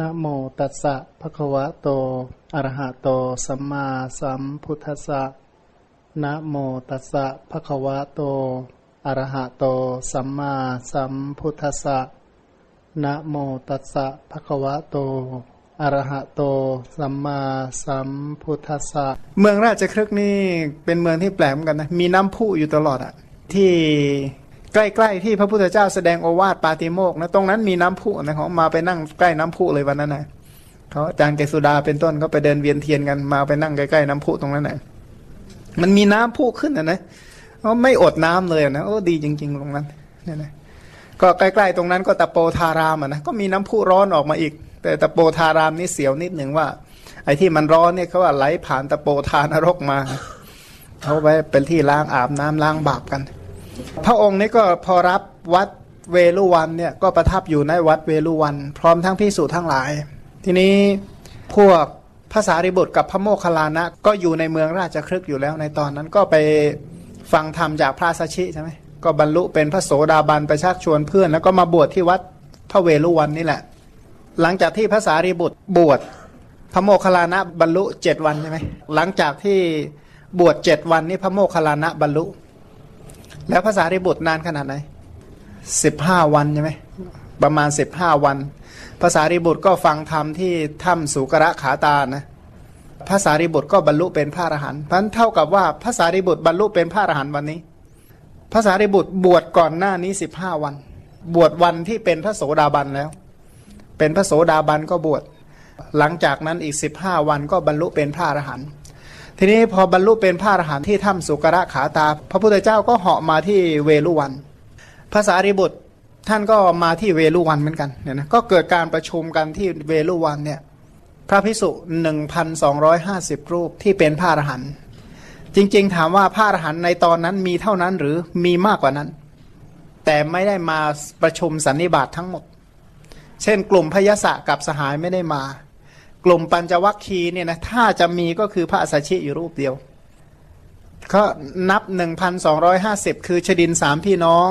นะโมตัสสะภะคะวะโต อะระหะโต สัมมาสัมพุทธัสสะนะโมตัสสะภะคะวะโต อะระหะโต สัมมาสัมพุทธัสสะนะโมตัสสะภะคะวะโต อะระหะโต สัมมาสัมพุทธัสสะเมืองราชครึกนี่เป็นเมืองที่แปลกเหมือนกันนะ มีน้ำพุอยู่ตลอดอะที่ ใกล้ๆที่พระพุทธเจ้าแสดงโอวาทปาติโมกนะตรงนั้นมีน้ำพุนะเขามาไปนั่งใกล้น้ำพุเลยวันนั้นนะเขาอาจารย์เกสุดาเป็นต้นเขาไปเดินเวียนเทียนกันมาไปนั่งใกล้ๆน้ำพุตรงนั้นนะมันมีน้ำพุขึ้นนะนะเขาไม่อดน้ำเลยนะโอ้ดีจริง ๆ ตรงนั้นเนี่ยนะก็ใกล้ๆตรงนั้นก็ตะโปธารามอะนะก็มีน้ำพุร้อนออกมาอีก แต่ตะโปธารามนี่เสียวนิดหนึ่งว่า ไอ้ที่มันร้อนเนี่ยเขาว่าไหลผ่านตะโปธานรกมาเขาไว้เป็นที่ล้างอาบน้ำล้างบาปกัน พระองค์นี้ก็พอรับวัดเวลุวันเนี่ยก็ประทับอยู่ในวัดเวลุวัน พร้อมทั้งพิสูจทั้งหลาย ทีนี้พวกภาษาริบุตรกับพระโมคคัลลานะก็อยู่ในเมืองราชครึกอยู่แล้วในตอนนั้นก็ไปฟังธรรมจากพระสัชชิใช่ไหมก็บรรลุเป็นพระโสดาบันไปชักชวนเพื่อน แล้วก็มาบวชที่วัดพระเวลุวันนี่แหละ หลังจากที่ภาษาริบุตรบวชพระโมคคัลลานะบรรลุเจ็ดวันใช่ไหมหลังจากที่บวชเจ็ดวันนี้พระโมคคัลลานะบรรลุ แล้วภาษาริบุตรนานขนาดไหนสิบห้าวันใช่ไหมประมาณสิบห้าวัน ภาษาริบุตรก็ฟังธรรมที่ถ้ำสุกระขาตานะภาษาริบุตรก็บรรลุเป็นพระอรหันต์เพราะนั้นเท่ากับว่าภาษาริบุตรบรรลุเป็นพระอรหันต์วันนี้ภาษาริบุตรบวชก่อนหน้านี้สิบห้าวัน บวชวันที่เป็นพระโสดาบันแล้ว เป็นพระโสดาบันก็บวชหลังจากนั้นอีกสิบห้าวันก็บรรลุเป็นพระอรหันต์ ทีนี้พอบรรลุเป็นพระอรหันต์ที่ถ้ำสุกระขาตา พระพุทธเจ้าก็เหาะมาที่เวลุวันภาษาริบุตรท่านก็มาที่เวลุวันเหมือนกันเนี่ยนะก็เกิดการประชุมกันที่เวลุวันเนี่ยพระพิสุหนึ่งพันสองร้อยห้าสิบรูปที่เป็นพระอรหันต์จริง ๆ ถามว่าพระอรหันต์ในตอนนั้นมีเท่านั้นหรือมีมากกว่านั้น แต่ไม่ได้มาประชุมสันนิบาตทั้งหมด เช่นกลุ่มพยสะกับสหายไม่ได้มา กลุ่มปัญจวัคคีเนี่ยนะถ้าจะมีก็คือพระสัชชิอยู่รูปเดียวก็นับหนึ่งพันสองร้อยห้าสิบคือชดินสามพี่น้อง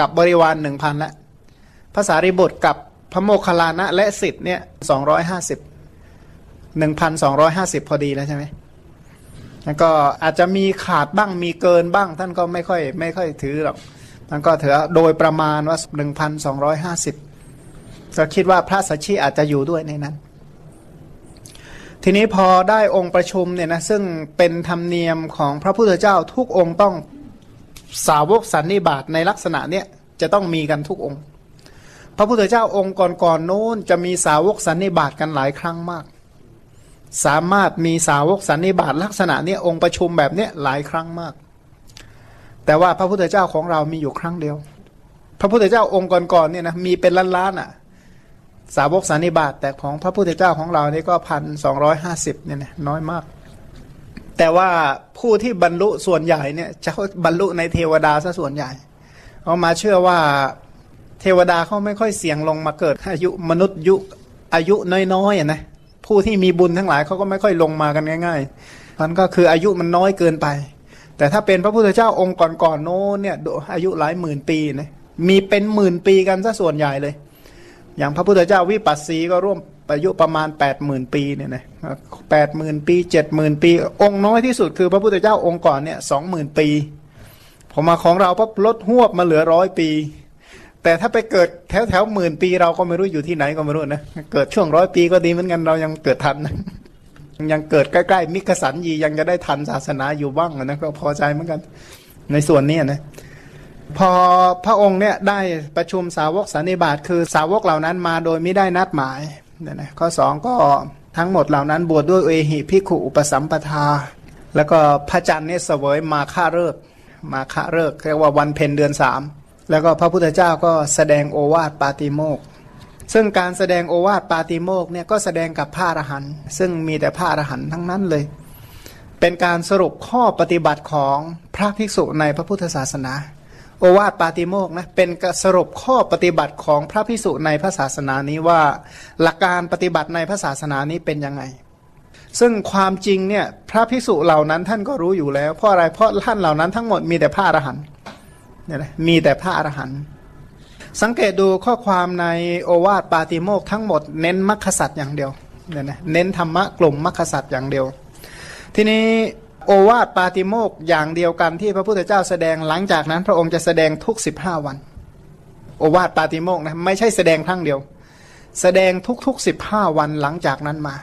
กับบริวารหนึ่งพันละภาษาริบุตรกับพระโมคคัลลานะและสิทธิ์เนี่ยสองร้อยห้าสิบหนึ่งพันสองร้อยห้าสิบพอดีแล้วใช่ไหมแล้วก็อาจจะมีขาดบ้างมีเกินบ้าง ท่านก็ไม่ค่อยไม่ค่อยถือหรอกท่านก็ถือโดยประมาณว่าหนึ่งพันสองร้อยห้าสิบก็คิดว่าพระสัชชีอาจจะอยู่ด้วยในนั้น ทีนี้พอได้องค์ประชุมเนี่ยนะซึ่งเป็นธรรมเนียมของพระพุทธเจ้าทุกองค์ต้องสาวกสันนิบาตในลักษณะเนี้ยจะต้องมีกันทุกองค์ พระพุทธเจ้าองค์ก่อนๆโน้นจะมีสาวกสันนิบาตกันหลายครั้งมาก สามารถมีสาวกสันนิบาตลักษณะเนี้ยองค์ประชุมแบบเนี้ยหลายครั้งมาก แต่ว่าพระพุทธเจ้าของเรามีอยู่ครั้งเดียว พระพุทธเจ้าองค์ก่อนๆเนี่ยนะมีเป็นล้านๆอะ สาวกสันนิบาตแต่ของพระพุทธเจ้าของเรานี่ก็พันสองร้อยห้าสิบเนี่ยนะน้อยมาก แต่ว่าผู้ที่บรรลุส่วนใหญ่เนี่ยจะบรรลุในเทวดาซะส่วนใหญ่เขามาเชื่อว่าเทวดาเขาไม่ค่อยเสี่ยงลงมาเกิดอายุมนุษย์ยุอายุน้อยๆนะผู้ที่มีบุญทั้งหลายเขาก็ไม่ค่อยลงมากันง่ายๆมันก็คืออายุมันน้อยเกินไป แต่ถ้าเป็นพระพุทธเจ้าองค์ก่อนๆโน้นเนี่ยอายุหลายหมื่นปีนะมีเป็นหมื่นปีกันซะส่วนใหญ่เลย อย่างพระพุทธเจ้าวิปัสสีก็ร่วมอายุประมาณ8ปดหมื่นปีเนี่ยนะแปดหมื่นปีเจ็ดหมื่นปี องค์น้อยที่สุดคือพระพุทธเจ้าองค์ก่อนเนี่ยสองหมื่นปีพอมาของเราปั๊บลดหวบมาเหลือร้อยปี แต่ถ้าไปเกิดแถวแถวหมื่นปีเราก็ไม่รู้อยู่ที่ไหนก็ไม่รู้นะเกิดช่วงร้อยปีก็ดีเหมือนกันเรายังเกิดทันนะยังเกิดใกล้ๆมิกสันยียังจะได้ทันศาสนาอยู่บ้างนะก็พอใจเหมือนกัน ในส่วนนี้นะ พอพระองค์เนี่ยได้ประชุมสาวกสันนิบาตคือสาวกเหล่านั้นมาโดยไม่ได้นัดหมายเนี่ยนะข้อสองก็ทั้งหมดเหล่านั้นบวชดด้วยเอหิพิขุอุปสัมปทา แล้วก็พระจันทร์เนี่ยเสวยมาฆาเลิกมาฆาเลิกเรียกว่าวันเพ็ญเดือนสามแล้วก็พระพุทธเจ้าก็แสดงโอวาทปาติโมกซึ่งการแสดงโอวาทปาติโมกเนี่ยก็แสดงกับพระอรหันต์ซึ่งมีแต่พระอรหันต์ทั้งนั้นเลย เป็นการสรุปข้อปฏิบัติของพระภิกษุในพระพุทธศาสนา โอวาทปาติโมกนะเป็นสรุปข้อปฏิบัติของพระพิสุในพระศาสนานี้ว่า หลักการปฏิบัติในพระศาสนานี้เป็นยังไง ซึ่งความจริงเนี่ยพระพิสุเหล่านั้นท่านก็รู้อยู่แล้ว เพราะอะไรเพราะท่านเหล่านั้นทั้งหมดมีแต่พระอรหันต์เนี่ยนะมีแต่พระอรหันต์สังเกตดูข้อความในโอวาทปาติโมกทั้งหมดเน้นมรรคสัตว์อย่างเดียวเนี่ยนะเน้นธรรมะกลุ่มมรรคสัตว์อย่างเดียว ทีนี้ โอวาทปาติโมกอย่างเดียวกันที่พระพุทธเจ้าแสดงหลังจากนั้น พระองค์จะแสดงทุก 15 วัน โอวาทปาติโมกนะไม่ใช่แสดงครั้งเดียว แสดงทุกๆ 15 วันหลังจากนั้นมา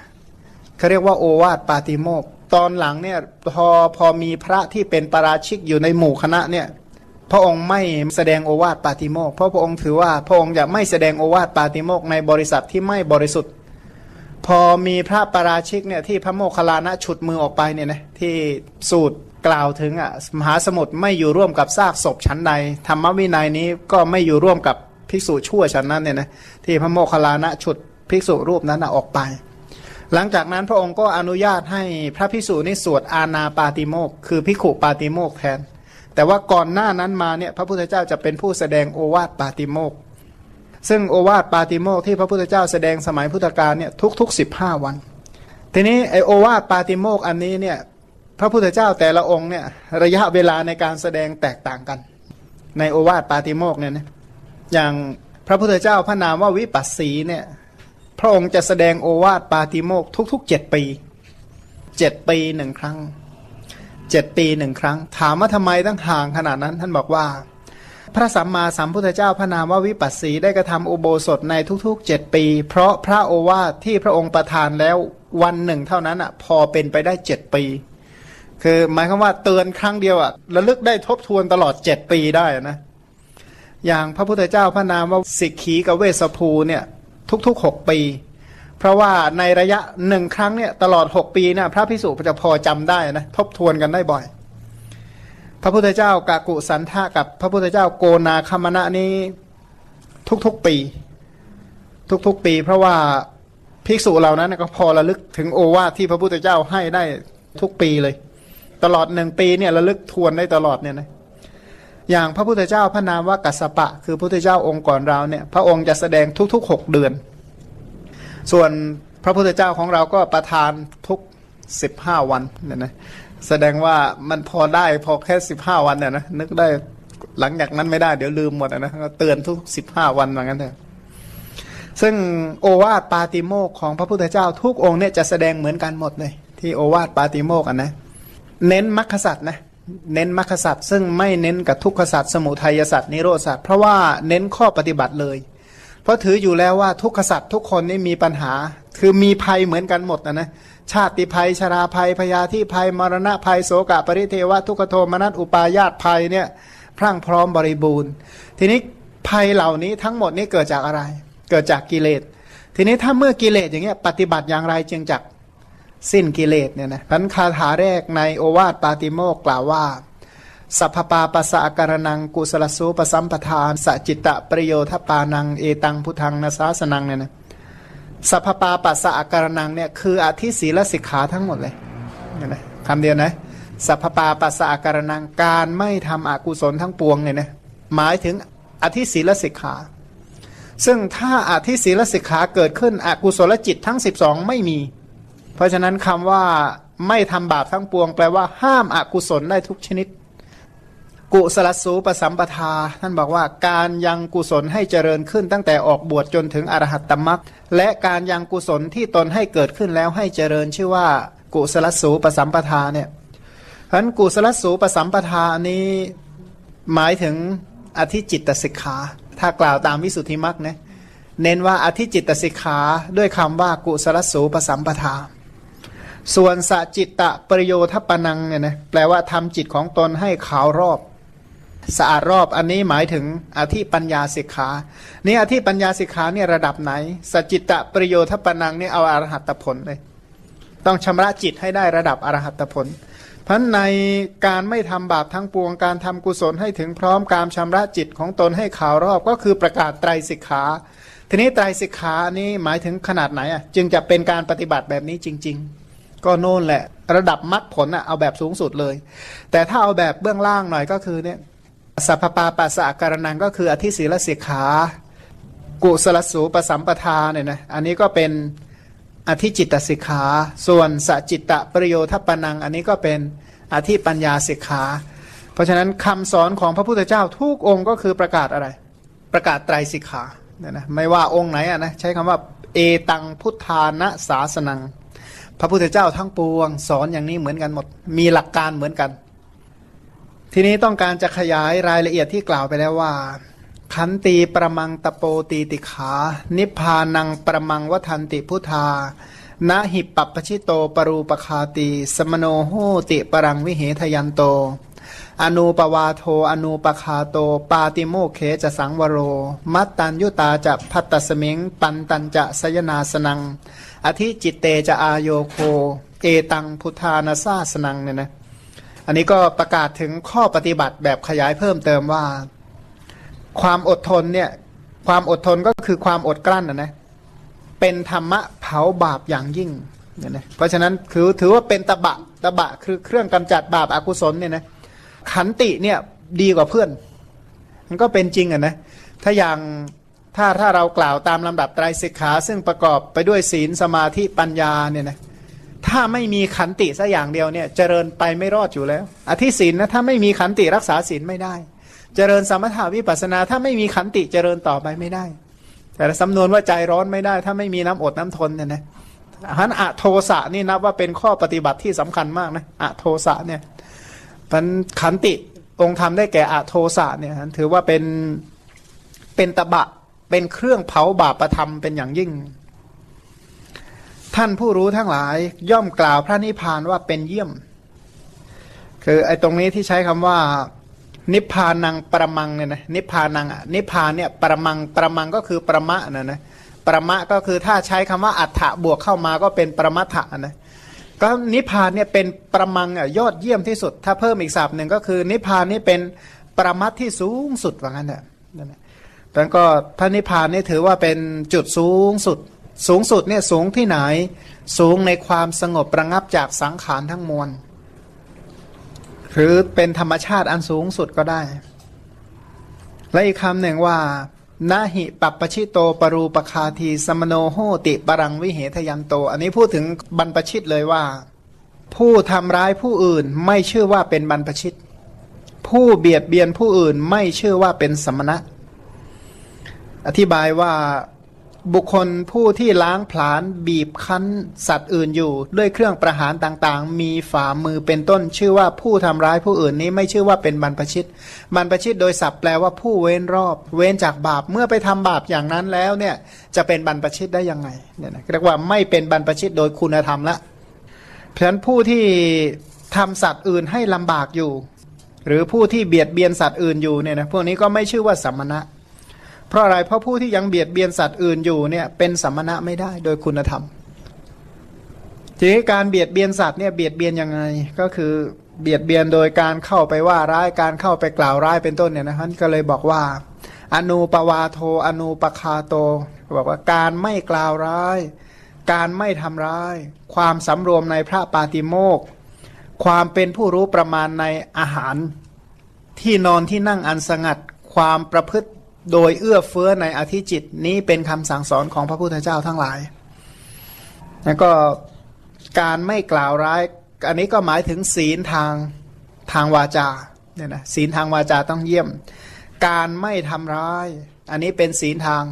เขาเรียกว่าโอวาทปาติโมกตอนหลังเนี่ยพอพอมีพระที่เป็นปราชิกอยู่ในหมู่คณะเนี่ยพระองค์ไม่แสดงโอวาทปาติโมกเพราะพระองค์ถือว่าพระองค์จะไม่แสดงโอวาทปาติโมกในบริษัทที่ไม่บริสุทธิ์ พอมีพระปาราชิกเนี่ยที่พระโมคคัลลานะฉุดมือออกไปเนี่ยนะที่สูตรกล่าวถึงอะมหาสมุทรไม่อยู่ร่วมกับซากศพชั้นใดธรรมวินัยนี้ก็ไม่อยู่ร่วมกับภิกษุชั่วชั้นนั้นเนี่ยนะที่พระโมคคัลลานะฉุดภิกษุรูปนั้นออกไป หลังจากนั้นพระองค์ก็อนุญาตให้พระภิกษุนี่สวดอาณาปาติโมกคือภิขุปาติโมกแทน แต่ว่าก่อนหน้านั้นมาเนี่ยพระพุทธเจ้าจะเป็นผู้แสดงโอวาทปาติโมก ซึ่งโอวาทปาติโมกที่พระพุทธเจ้าแสดงสมัยพุทธกาลเนี่ยทุกๆ15วัน ทีนี้ไอโอวาทปาติโมกอันนี้เนี่ยพระพุทธเจ้าแต่ละองค์เนี่ยระยะเวลาในการแสดงแตกต่างกัน ในโอวาทปาติโมกเนี่ยนะอย่างพระพุทธเจ้าพระนามว่าวิปัสสีเนี่ยพระองค์จะแสดงโอวาทปาติโมกทุกๆเจ็ดปีเจ็ดปีหนึ่งครั้งเจ็ดปีหนึ่งครั้ง ถามว่าทำไมต้องห่างขนาดนั้น ท่านบอกว่า พระสัมมาสัมพุทธเจ้าพระนามว่าวิปัสสีได้กระทำอุโบสถในทุกๆเจ็ดปี เพราะพระโอวาทที่พระองค์ประทานแล้ววันหนึ่งเท่านั้นอะพอเป็นไปได้เจ็ดปี คือหมายความว่าเตือนครั้งเดียวอะระลึกได้ทบทวนตลอดเจ็ดปีได้นะอย่างพระพุทธเจ้าพระนามว่าสิกขีกับเวสภูเนี่ยทุกๆหกปี เพราะว่าในระยะหนึ่งครั้งเนี่ยตลอดหกปีเนี่ยพระพิสุจะพอจำได้นะทบทวนกันได้บ่อย พระพุทธเจ้ากากุสันทะกับพระพุทธเจ้าโกนาคามณะนี้ทุกๆปี ทุกๆปี เพราะว่าภิกษุเหล่านั้นก็พอระลึกถึงโอวาทที่พระพุทธเจ้าให้ได้ทุกปีเลย ตลอดหนึ่งปีเนี่ยระลึกทวนได้ตลอดเนี่ยนะอย่างพระพุทธเจ้าพระนามว่ากัสสปะ คือพระพุทธเจ้าองค์ก่อนเราเนี่ยพระองค์จะแสดงทุกๆหกเดือน ส่วนพระพุทธเจ้าของเราก็ประทานทุกสิบห้าวันเนี่ยนะ แสดงว่ามันพอได้พอแค่สิบห้าวันเนี่ยนะนึกได้หลังจากนั้นไม่ได้เดี๋ยวลืมหมดนะก็เตือนทุกสิบห้าวันเหมือนกันเถอะซึ่งโอวาทปาติโมกของพระพุทธเจ้าทุกองค์เนี่ยจะแสดงเหมือนกันหมดเลย ที่โอวาทปาติโมกข์อะนะ เน้นมรรคสัตว์นะเน้นมรรคสัตว์ซึ่งไม่เน้นกับทุกขสัตว์สมุทัยสัตว์นิโรสัตว์เพราะว่าเน้นข้อปฏิบัติเลย เพราะถืออยู่แล้วว่าทุกขสัตว์ทุกคนนี่มีปัญหา คือมีภัยเหมือนกันหมดนะนะ ชาติภัยชราภัยพยาธิภัยมรณะภัยโสกะปริเทวะทุกขโทมนัสอุปายาตภัยเนี่ยพรั่งพร้อมบริบูรณ์ ทีนี้ภัยเหล่านี้ทั้งหมดนี้เกิดจากอะไร เกิดจากกิเลส ทีนี้ถ้าเมื่อกิเลสอย่างเงี้ยปฏิบัติอย่างไรจึงจักสิ้นกิเลสเนี่ยนะพันคาถาแรกในโอวาทปาติโมกกล่าวว่าสัพพปาปัสสะการนังกุสลสูปสัมปทานสจิตตะประโยชน์ปานังเอตังพุทังนาสาสนังเนี่ยนะ สัพพปาปัสสะการนังเนี่ยคืออธิศีลสิกขาทั้งหมดเลยเนี่ยนะคำเดียวนะสัพพปาปัสสะการนังการไม่ทำอกุศลทั้งปวงเนี่ยนะหมายถึงอธิศีลสิกขา ซึ่งถ้าอธิศีลสิกขาเกิดขึ้นอกุศลจิตทั้ง 12 ไม่มี เพราะฉะนั้นคำว่าไม่ทำบาปทั้งปวง แปลว่าห้ามอากุศลได้ทุกชนิด กุสลสูปสัมปทา ท่านบอกว่าการยังกุศลให้เจริญขึ้นตั้งแต่ออกบวชจนถึงอรหัตตมรักและการยังกุศลที่ตนให้เกิดขึ้นแล้วให้เจริญชื่อว่ากุสลสูปสัมปทาเนี่ยฉะนั้นกุสลสูปสัมปทานี้หมายถึงอธิจิตตสิกขา ถ้ากล่าวตามวิสุทธิมรรคนะเน้นว่าอธิจิตตสิกขาด้วยคำว่ากุสลสูปสัมปทา ส่วนสจิตตะประโยชน์ปนังเนี่ยนะแปลว่าทำจิตของตนให้ขาวรอบ สะอาดรอบอันนี้หมายถึงอธิปัญญาสิกขานี่อธิปัญญาสิกขาเนี่ยระดับไหน สจิตตะประโยชน์ปนังเนี่ยเอาอารหัตผลเลย ต้องชำระจิตให้ได้ระดับอรหัตผลเพราะในการไม่ทำบาปทั้งปวงการทำกุศลให้ถึงพร้อมการชำระจิตของตนให้ขาวรอบก็คือประกาศไตรสิกขา ทีนี้ไตรสิกขานี้หมายถึงขนาดไหนอะจึงจะเป็นการปฏิบัติแบบนี้จริง ๆ ก็โน่นแหละ ระดับมรรคผลอะเอาแบบสูงสุดเลย แต่ถ้าเอาแบบเบื้องล่างหน่อยก็คือเนี่ย สัพพปาปัสสะการนังก็คืออธิศีลสิกขา กุสลสูปสัมปทาเนี่ยนะอันนี้ก็เป็นอธิจิตตสิกขา ส่วนสจิตตะประโยชน์ปนัง อันนี้ก็เป็นอธิปัญญาสิกขา เพราะฉะนั้นคำสอนของพระพุทธเจ้าทุกองค์ก็คือประกาศอะไร ประกาศไตรสิกขาเนี่ยนะไม่ว่าองค์ไหนอะนะใช้คำว่าเอตังพุทธานะสาสนัง พระพุทธเจ้าทั้งปวง สอนอย่างนี้เหมือนกันหมด มีหลักการเหมือนกัน ทีนี้ต้องการจะขยายรายละเอียดที่กล่าวไปแล้วว่า ขันตีประมังตะโปตีติขา นิพพานังประมังวัทันติพุทธานะหิปปัปปชิโตปรูปคาตี สมโนโหติปรังวิเหทยันโต อนูปวาโทอนูปคาโต ปาติโมเขจะสังวโร มัตตัญยุตาจะพัตตสมิง ปันตัญจะสยนาสนัง อธิจิตเตจะอายโยโค เอตังพุทธานาซาสนังเนี่ยนะ อันนี้ก็ประกาศถึงข้อปฏิบัติแบบขยายเพิ่มเติมว่า ความอดทนเนี่ยความอดทนก็คือความอดกลั้นนะนะเป็นธรรมะเผาบาปอย่างยิ่งเนี่ยนะเพราะฉะนั้นคือถือว่าเป็นตะบะตะบะคือเครื่องกำจัดบาปอากุศลเนี่ยนะขันติเนี่ยดีกว่าเพื่อน มันก็เป็นจริงอะนะถ้าอย่างถ้าถ้าเรากล่าวตามลำดับไตรสิกขา ซึ่งประกอบไปด้วยศีลสมาธิปัญญาเนี่ยนะ ถ้าไม่มีขันติสักอย่างเดียวเนี่ยเจริญไปไม่รอดอยู่แล้ว อธิศีลนะถ้าไม่มีขันติรักษาศีลไม่ได้ เจริญสมถาวิปัสนา ถ้าไม่มีขันติเจริญต่อไปไม่ได้ แต่สำนวนว่าใจร้อนไม่ได้ ถ้าไม่มีน้ำอดน้ำทนเนี่ยนะฮันอะโทสะนี่นับว่าเป็นข้อปฏิบัติที่สำคัญมากนะอะโทสะเนี่ยมันขันติองค์ธรรมได้แก่อะโทสะเนี่ยถือว่าเป็นเป็นตบะเป็นเครื่องเผาบาปประธรรมเป็นอย่างยิ่ง ท่านผู้รู้ทั้งหลายย่อมกล่าวพระนิพพานว่าเป็นเยี่ยม คือไอ้ตรงนี้ที่ใช้คำว่า นิพพานังประมังเนี่ยนะนิพพานังนิพพานเนี่ยประมังประมังก็คือประมะนะนะประมะก็คือถ้าใช้คำว่าอัฏฐะบวกเข้ามาก็เป็นประมัทะนะก็นิพพานเนี่ยเป็นประมังอะยอดเยี่ยมที่สุด ถ้าเพิ่มอีกศัพท์หนึ่งก็คือ นิพพานนี่เป็นประมัทที่สูงสุดว่างั้นแหละนั่นแหละแล้วก็พระนิพพานนี่ถือว่าเป็นจุดสูงสุด สูงสุดเนี่ยสูงที่ไหน สูงในความสงบประงับจากสังขารทั้งมวล หรือเป็นธรรมชาติอันสูงสุดก็ได้ และอีกคำหนึ่งว่านาหิปัปปชิโตปรูปคาทีสมโนโหติปรังวิเหทยันโต อันนี้พูดถึงบรรพชิตเลยว่า ผู้ทำร้ายผู้อื่นไม่ชื่อว่าเป็นบรรพชิต ผู้เบียดเบียนผู้อื่นไม่ชื่อว่าเป็นสมณะ อธิบายว่า บุคคลผู้ที่ล้างผลาญบีบคั้นสัตว์อื่นอยู่ ด้วยเครื่องประหารต่างๆ มีฝ่ามือเป็นต้น ชื่อว่าผู้ทำร้ายผู้อื่นนี้ไม่ชื่อว่าเป็นบรรพชิต บรรพชิตโดยศัพท์แปลว่าผู้เว้นรอบ เว้นจากบาปเมื่อไปทำบาปอย่างนั้นแล้วเนี่ยจะเป็นบรรพชิตได้ยังไงเนี่ยนะเรียกว่าไม่เป็นบรรพชิตโดยคุณธรรมละเพราะฉะนั้นผู้ที่ทำสัตว์อื่นให้ลำบากอยู่ หรือผู้ที่เบียดเบียนสัตว์อื่นอยู่เนี่ยนะพวกนี้ก็ไม่ชื่อว่าสัมมณะ เพราะอะไรเพราะผู้ที่ยังเบียดเบียนสัตว์อื่นอยู่เนี่ยเป็นสัมมณะไม่ได้โดยคุณธรรมทีนี้การเบียดเบียนสัตว์เนี่ยเบียดเบียนยังไงก็คือเบียดเบียนโดยการเข้าไปว่าร้ายการเข้าไปกล่าวร้ายเป็นต้นเนี่ยนะท่านก็เลยบอกว่า อนูปวาโทอนูปคาโตบอกว่าการไม่กล่าวร้าย การไม่ทำร้าย ความสำรวมในพระปาติโมกความเป็นผู้รู้ประมาณในอาหาร ที่นอนที่นั่งอันสงัด ความประพฤติ โดยเอื้อเฟื้อในอธิจิตนี้เป็นคำสั่งสอนของพระพุทธเจ้าทั้งหลาย แล้วก็การไม่กล่าวร้าย อันนี้ก็หมายถึงศีลทางทางวาจาเนี่ยนะศีลทางวาจาต้องเยี่ยม การไม่ทำร้าย อันนี้เป็นศีลทาง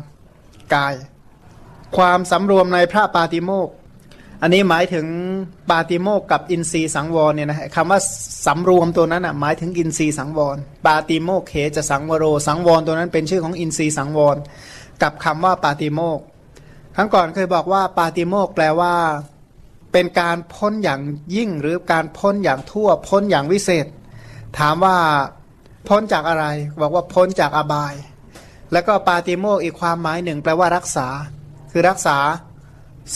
กาย ความสำรวมในพระปาติโมก อันนี้หมายถึงปาติโมกกับอินทรีย์สังวรเนี่ยนะคำว่าสำรวมตัวนั้นอะหมายถึงอินทรีย์สังวร ปาติโมกเขจะสังวโร สังวรตัวนั้นเป็นชื่อของอินทรีย์สังวร กับคำว่าปาติโมกครั้งก่อนเคยบอกว่าปาติโมกแปลว่า เป็นการพ้นอย่างยิ่งหรือการพ้นอย่างทั่ว พ้นอย่างวิเศษ ถามว่าพ้นจากอะไร บอกว่าพ้นจากอบาย แล้วก็ปาติโมกอีกความหมายหนึ่ง แปลว่ารักษา คือรักษา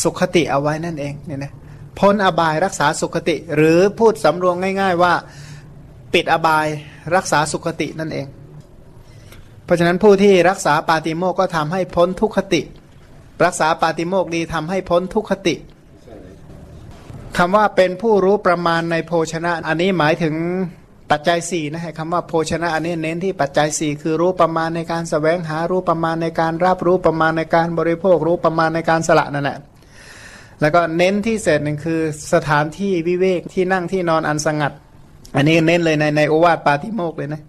สุขติเอาไว้นั่นเองเนี่ยนะพ้นอบายรักษาสุขติ หรือพูดสำรวมง่าย ๆ ว่าปิดอบายรักษาสุขตินั่นเอง เพราะฉะนั้นผู้ที่รักษาปาติโมกข์ก็ทำให้พ้นทุกขติ รักษาปาติโมกข์ดีทำให้พ้นทุกขติคำว่าเป็นผู้รู้ประมาณในโภชนะ อันนี้หมายถึงปัจจัยสี่นะฮะคำว่าโภชนะอันนี้เน้นที่ปัจจัยสี่คือรู้ประมาณในการสแสวงหารู้ประมาณในการรับรู้ประมาณในการบริโภค รู้ประมาณในการสละนั่นแหละ แล้วก็เน้นที่เศษหนึ่งคือสถานที่วิเวกที่นั่งที่นอนอันสงัด อันนี้เน้นเลยในในโอวาทปาติโมกเลยนะ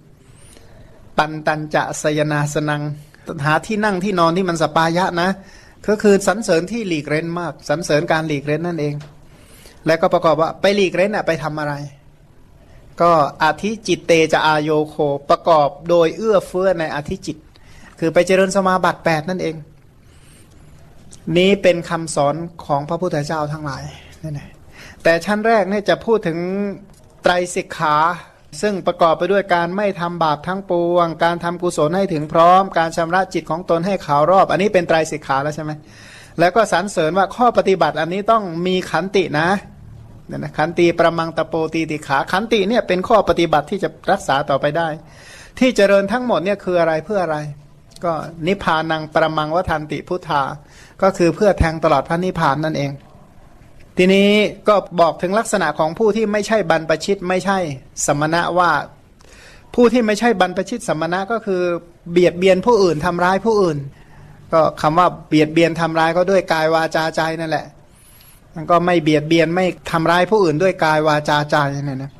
ปันตันจะสยนาสนังหาที่นั่งที่นอนที่มันสปายะนะ ก็คือสรรเสริญที่หลีกเร้นมากสรรเสริญการหลีกเร้นนั่นเอง แล้วก็ประกอบว่าไปหลีกเร้นอะไปทำอะไร ก็อาทิจิตเตจะอายโยโคประกอบโดยเอื้อเฟื้อในอาทิจิต คือไปเจริญสมาบัติแปดนั่นเอง นี้เป็นคำสอนของพระพุทธเจ้าทั้งหลายนั่นแหละแต่ชั้นแรกเนี่ยจะพูดถึงไตรสิกขา ซึ่งประกอบไปด้วยการไม่ทำบาปทั้งปวง การทำกุศลให้ถึงพร้อม การชำระจิตของตนให้ขาวรอบ อันนี้เป็นไตรสิกขาแล้วใช่ไหมแล้วก็สรรเสริญว่าข้อปฏิบัติอันนี้ต้องมีขันตินะนั่นนะขันติประมังตะโปตีติขาขันติเนี่ยเป็นข้อปฏิบัติที่จะรักษาต่อไปได้ ที่เจริญทั้งหมดเนี่ยคืออะไรเพื่ออะไร ก็นิพพานังประมังวัฏันติพุทธา ก็คือเพื่อแทงตลอดพระนิพพานนั่นเอง ทีนี้ก็บอกถึงลักษณะของผู้ที่ไม่ใช่บรรพชิตไม่ใช่สมณะว่า ผู้ที่ไม่ใช่บรรพชิตสมณะก็คือเบียดเบียนผู้อื่นทำร้ายผู้อื่น ก็คำว่าเบียดเบียนทำร้ายก็ด้วยกายวาจาใจนั่นแหละมันก็ไม่เบียดเบียนไม่ทำร้ายผู้อื่นด้วยกายวาจาใจเนี่ยนะ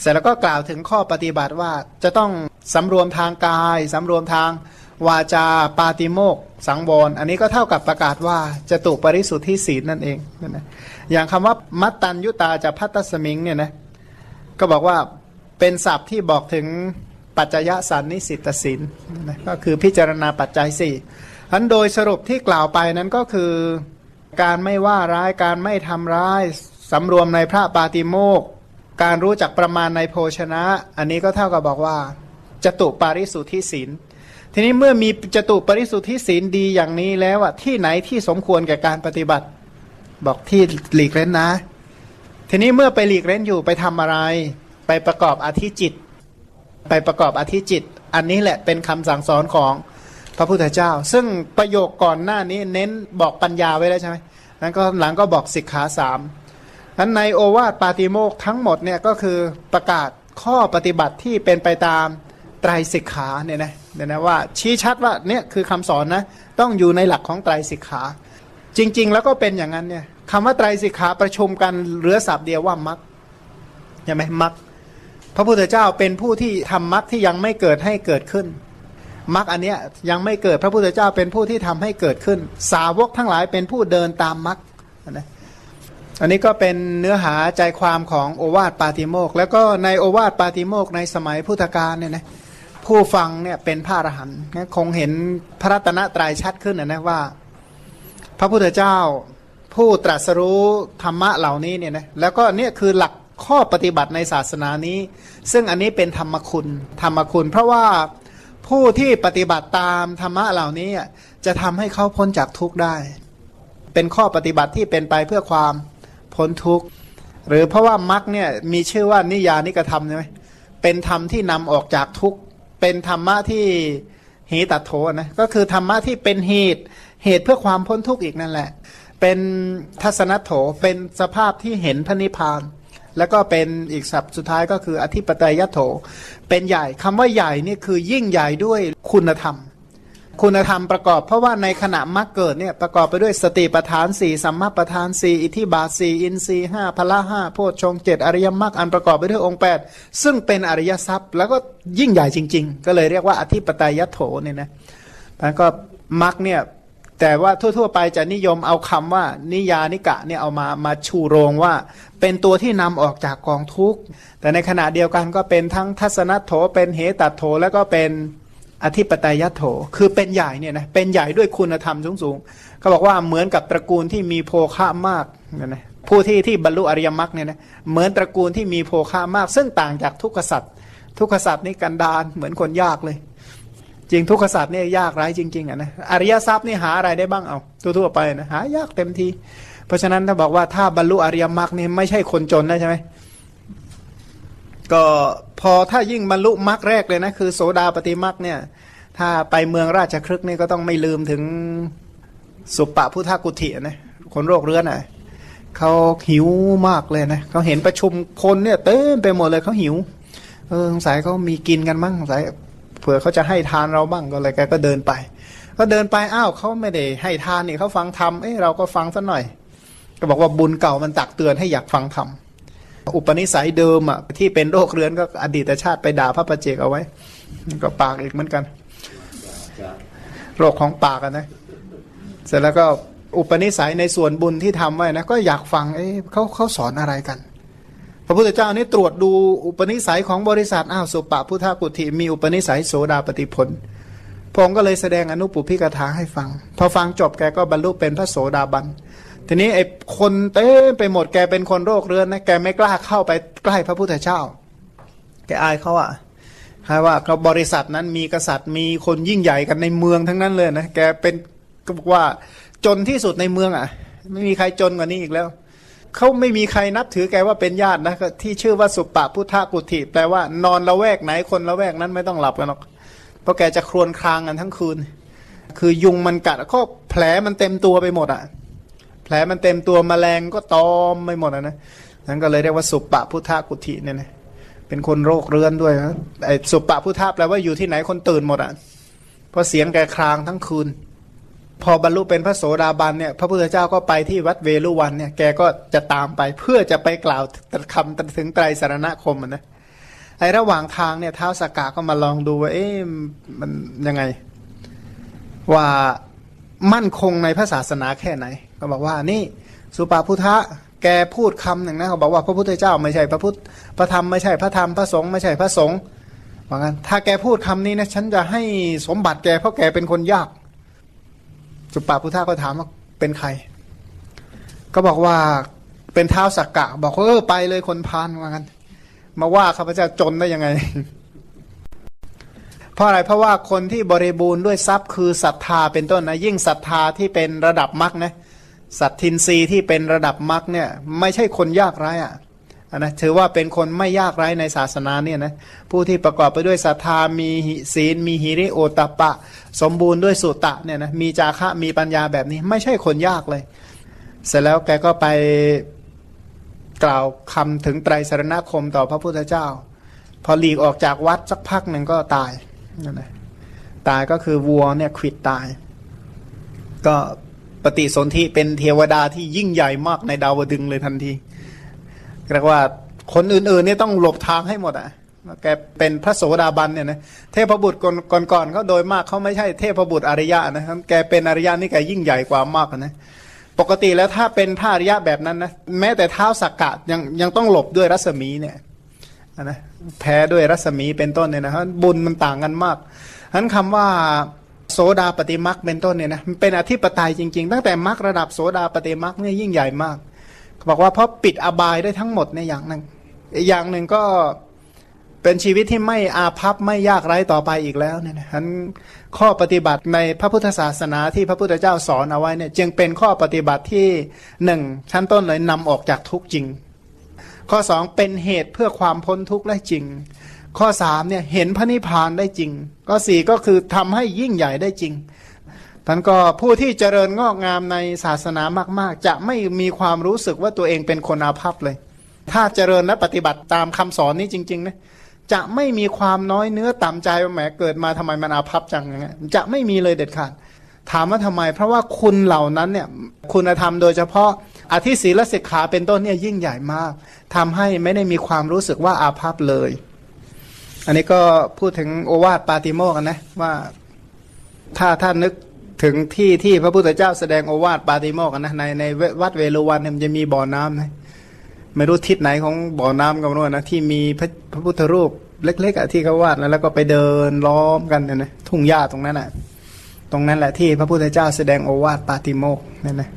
เสร็จแล้วก็กล่าวถึงข้อปฏิบัติว่าจะต้องสำรวมทางกายสำรวมทาง วาจาปาติโมกสังวรอันนี้ก็เท่ากับประกาศว่าจะตุปริสุทธิศีลนั่นเองนั่นนะอย่างคำว่ามัตตัญยุตาจะพัตตสมิงเนี่ยนะก็บอกว่าเป็นศัพท์ที่บอกถึงปัจจยสันนิสิตศีลนะก็คือพิจารณาปัจจัยสี่อันโดยสรุปที่กล่าวไปนั้นก็คือการไม่ว่าร้ายการไม่ทำร้ายสำรวมในพระปาติโมกการรู้จักประมาณในโภชนะ อันนี้ก็เท่ากับบอกว่าจตุปาริสุทธิศีล ทีนี้เมื่อมีจตุปริสุทธิศีลดีอย่างนี้แล้วอะที่ไหนที่สมควรแก่การปฏิบัติ บอกที่หลีกเล่นนะ ทีนี้เมื่อไปหลีกเล่นอยู่ไปทำอะไร ไปประกอบอธิจิต ไปประกอบอธิจิต อันนี้แหละเป็นคำสั่งสอนของพระพุทธเจ้า ซึ่งประโยคก่อนหน้านี้เน้นบอกปัญญาไว้แล้วใช่ไหมนั้นก็หลังก็บอกสิกขาสามนั้นในโอวาทปาติโมกทั้งหมดเนี่ยก็คือประกาศข้อปฏิบัติที่เป็นไปตาม ไตรสิกขาเนี่ยนะเนี่ยนะว่าชี้ชัดว่าเนี่ยคือคำสอนนะต้องอยู่ในหลักของไตรสิกขา จริง ๆ แล้วก็เป็นอย่างนั้นเนี่ยคำว่าไตรสิกขาประชุมกันเหลือศัพท์เดียวว่ามักใช่ไหมมักพระพุทธเจ้าเป็นผู้ที่ทำมักที่ยังไม่เกิดให้เกิดขึ้นมักอันเนี้ยยังไม่เกิดพระพุทธเจ้าเป็นผู้ที่ทำให้เกิดขึ้น สาวกทั้งหลายเป็นผู้เดินตามมักนะอันนี้ก็เป็นเนื้อหาใจความของโอวาทปาติโมก แล้วก็ในโอวาทปาติโมกในสมัยพุทธกาลเนี่ยนะ ผู้ฟังเนี่ยเป็นพระอรหันต์คงเห็นพระรัตนตรัยชัดขึ้นนะนะว่า พระพุทธเจ้าผู้ตรัสรู้ธรรมะเหล่านี้เนี่ยนะแล้วก็เนี่ยคือหลักข้อปฏิบัติในศาสนานี้ ซึ่งอันนี้เป็นธรรมคุณ ธรรมคุณ เพราะว่าผู้ที่ปฏิบัติตามธรรมะเหล่านี้จะทำให้เขาพ้นจากทุกข์ได้ เป็นข้อปฏิบัติที่เป็นไปเพื่อความพ้นทุกข์หรือเพราะว่ามรรคเนี่ยมีชื่อว่านิยานิกธรรมใช่ไหมเป็นธรรมที่นำออกจากทุกข์ เป็นธรรมะที่เหตัดโถนะก็คือธรรมะที่เป็นเหตุเหตุเพื่อความพ้นทุกข์อีกนั่นแหละ เป็นทัศนโถเป็นสภาพที่เห็นพระนิพพาน แล้วก็เป็นอีกศัพท์สุดท้ายก็คืออธิปไตยโถ เป็นใหญ่คำว่าใหญ่นี่คือยิ่งใหญ่ด้วยคุณธรรม คุณธรรมประกอบเพราะว่าในขณะมรรคเกิดเนี่ยประกอบไปด้วยสติปัฏฐานสี่สัมมาปัฏฐานสี่อิทธิบาสี่อินทรีห้าพละห้าโพชฌงเจ็ดอริยมรรคอันประกอบไปด้วยองค์แปดซึ่งเป็นอริยทรัพย์ แล้วก็ยิ่งใหญ่จริง ๆ ก็เลยเรียกว่าอธิปไตยโถเนี่ยนะแล้วก็มรรคเนี่ยแต่ว่าทั่ว ๆ ไปจะนิยมเอาคำว่านิยานิกะเนี่ยเอามามาชูโรงว่า เป็นตัวที่นำออกจากกองทุกข์แต่ในขณะเดียวกันก็เป็นทั้งทัศนโถเป็นเหตัดโถแล้วก็เป็น อธิปไตยโถ คือเป็นใหญ่เนี่ยนะ เป็นใหญ่ด้วยคุณธรรมสูงๆเขาบอกว่าเหมือนกับตระกูลที่มีโภคะมากเนี่ยนะผู้ที่ที่บรรลุอริยมรรคเนี่ยนะเหมือนตระกูลที่มีโภคะมาก ซึ่งต่างจากทุกขสัตว์ทุกขสัตว์นี่กันดานเหมือนคนยากเลย จริงทุกขสัตว์เนี่ยยากไร้จริงๆอะนะอริยทรัพย์นี่หาอะไรได้บ้างเอาทั่วๆไปนะหายากเต็มทีเพราะฉะนั้นถ้าบอกว่าถ้าบรรลุอริยมรรคนี่ไม่ใช่คนจนนะใช่ไหม ก็พอถ้ายิ่งบรรลุมรรคแรกเลยนะคือโสดาปฏิมรรคเนี่ย ถ้าไปเมืองราชครึกนี่ก็ต้องไม่ลืมถึงสุปปะพุทธกุฏินะคนโรคเรื้อนอะเขาหิวมากเลยนะเขาเห็นประชุมคนเนี่ยเต็มไปหมดเลยเขาหิว เออสงสัยเขามีกินกันมั้งสงสัยเผื่อเขาจะให้ทานเราบ้างก็เลยแกก็เดินไป ก็เดินไปอ้าวเขาไม่ได้ให้ทานนี่เขาฟังธรรมเอ้เราก็ฟังสัหน่อย ก็บอกว่าบุญเก่ามันตักเตือนให้อยากฟังธรรม อุปนิสัยเดิมอะที่เป็นโรคเรื้อนก็อดีตชาติไปด่าพระประเจกเอาไว้ ก็ปากอีกเหมือนกัน โรคของปากนะ เสร็จแล้วก็อุปนิสัยในส่วนบุญที่ทำไว้นะก็อยากฟังเอ๊ะเขาเขาสอนอะไรกัน พระพุทธเจ้านี่ตรวจดูอุปนิสัยของบริษัทอ้าวสุปะพุทธกุติมีอุปนิสัยโสดาปฏิผลพงค์ก็เลยแสดงอนุปุพิกถาให้ฟัง พอฟังจบแกก็บรรลุเป็นพระโสดาบัน ทีนี้ไอ้คนเต้มไปหมดแกเป็นคนโรคเรื้อนนะแกไม่กล้าเข้าไปใกล้พระพุทธเจ้า แกอายเขาอะใครว่าเขาบริษัทนั้นมีกษัตริย์มีคนยิ่งใหญ่กันในเมืองทั้งนั้นเลยนะแกเป็นก็บอกว่าจนที่สุดในเมืองอะไม่มีใครจนกว่านี้อีกแล้วเขาไม่มีใครนับถือแกว่าเป็นญาตินะที่ชื่อว่าสุปปะพุทธกุฏิแปลว่านอนละแวกไหนคนละแวกนั้นไม่ต้องหลับกันหรอกเพราะแกจะครวญครางกันทั้งคืน คือยุงมันกัดก็แผลมันเต็มตัวไปหมดอะ ผลมันเต็มตัวแมลงก็ตอมไปหมดอะนะนั้นก็เลยเรียกว่าสุปปะพุทธกุฏิเนี่ยนะเป็นคนโรคเรื้อนด้วยนะไอ้สุปปะพุทธแปลว่าอยู่ที่ไหนคนตื่นหมดอะเพราะเสียงแกครางทั้งคืน พอบรรลุเป็นพระโสดาบันเนี่ยพระพุทธเจ้าก็ไปที่วัดเวลุวันเนี่ยแกก็จะตามไปเพื่อจะไปกล่าวคำถึงไตรสารณคมอะนะไอ้ระหว่างทางเนี่ยเท้าสากาก็มาลองดูว่าเอ๊ะมันยังไง ว่ามั่นคงในพระศาสนาแค่ไหน ก็บอกว่านี่สุปาพุทธะแกพูดคำหนึ่งนะเขาบอกว่าพระพุทธเจ้าไม่ใช่พระพุทธพระธรรมไม่ใช่พระธรรมพระสงฆ์ไม่ใช่พระสงฆ์ว่างั้นถ้าแกพูดคำนี้นะฉันจะให้สมบัติแกเพราะแกเป็นคนยาก สุปาพุทธะก็ถามว่าเป็นใคร ก็บอกว่าเป็นเท้าสักกะ บอกว่าเออไปเลยคนพานว่างั้นมาว่าข้าพเจ้าจนได้ยังไง เพราะอะไรเพราะว่าคนที่บริบูรณ์ด้วยทรัพย์คือศรัทธาเป็นต้นนะยิ่งศรัทธาที่เป็นระดับมรรคนะ สัตทินรีที่เป็นระดับมรรคเนี่ยไม่ใช่คนยากไร้อะอะนะถือว่าเป็นคนไม่ยากไร้ในศาสนาเนี่ยนะผู้ที่ประกอบไปด้วยศรัทธามีศีล มีหิริโอตปปะสมบูรณ์ด้วยสุตะเนี่ยนะมีจาคะมีปัญญาแบบนี้ ไม่ใช่คนยากเลย เสร็จแล้วแกก็ไปกล่าวคำถึงไตรสรณคมต่อพระพุทธเจ้า พอหลีกออกจากวัดสักพักหนึ่งก็ตายนั่นแหละตายก็คือวัวเนี่ยขิดตาย ก็ ปฏิสนธิเป็นเทวดาที่ยิ่งใหญ่มากในดาวดึงเลยทันทีเรียกว่าคนอื่นๆเนี่ยต้องหลบทางให้หมดอะแกเป็นพระโสดาบันเนี่ยนะเทพบุตรก่อนๆเขาโดยมากเขาไม่ใช่เทพบุตรอริยะนะครับแกเป็นอริยะนี่แกยิ่งใหญ่กว่ามากนะปกติแล้วถ้าเป็นพระอริยะแบบนั้นนะแม้แต่เท้าสักกะยังยังต้องหลบด้วยรัศมีเนี่ยนะแพ้ด้วยรัศมีเป็นต้นเนี่ยนะครับบุญมันต่างกันมากฉะนั้นคำว่า โสดาปฏิมักเป็นต้นเนี่ยนะมันเป็นอธิปไตยจริงๆ ตั้งแต่มักระดับโสดาปฏิมักเนี่ยยิ่งใหญ่มากบอกว่าเพราะปิดอบายได้ทั้งหมดในอย่างหนึ่งอีกอย่างหนึ่งก็เป็นชีวิตที่ไม่อาภัพไม่ยากไร้ต่อไปอีกแล้วเนี่ยนะฉะนั้นข้อปฏิบัติในพระพุทธศาสนาที่พระพุทธเจ้าสอนเอาไว้เนี่ยจึงเป็นข้อปฏิบัติที่หนึ่งชั้นต้นเลยนำออกจากทุกจริง ข้อสองเป็นเหตุเพื่อความพ้นทุกข์ได้จริง ข้อสามเนี่ยเห็นพระนิพพานได้จริง ข้อสี่ก็คือทำให้ยิ่งใหญ่ได้จริงท่านก็ผู้ที่เจริญงอกงามในศาสนามากๆ จะไม่มีความรู้สึกว่าตัวเองเป็นคนอาภัพเลย ถ้าเจริญและปฏิบัติตามคำสอนนี้จริงๆนะจะไม่มีความน้อยเนื้อต่ำใจว่าแหมเกิดมาทำไมมันอาภัพจังอย่างเงี้ยจะไม่มีเลยเด็ดขาดถามว่าทำไม เพราะว่าคุณเหล่านั้นเนี่ยคุณธรรมโดยเฉพาะอธิศีลสิกขาเป็นต้นเนี่ยยิ่งใหญ่มากทำให้ไม่ได้มีความรู้สึกว่าอาภัพเลย อันนี้ก็พูดถึงโอวาทปาติโมกันนะว่าถ้าถ้านนึกถึงที่ที่พระพุทธเจ้าแสดงโอวาทปาติโมกันนะในในวัดเวรุวันมันจะมีบ่อน้ำนะไม่รู้ทิศไหนของบ่อน้ำก็ไม่รู้นะที่มีพระพระพุทธรูปเล็กๆอะที่เขาวาดแล้วแล้วก็ไปเดินล้อมกันเนี่ยนะทุ่งหญ้าตรงนั้นอะตรงนั้นแหละที่พระพุทธเจ้าแสดงโอวาทปาติโมกข์นั่นนะ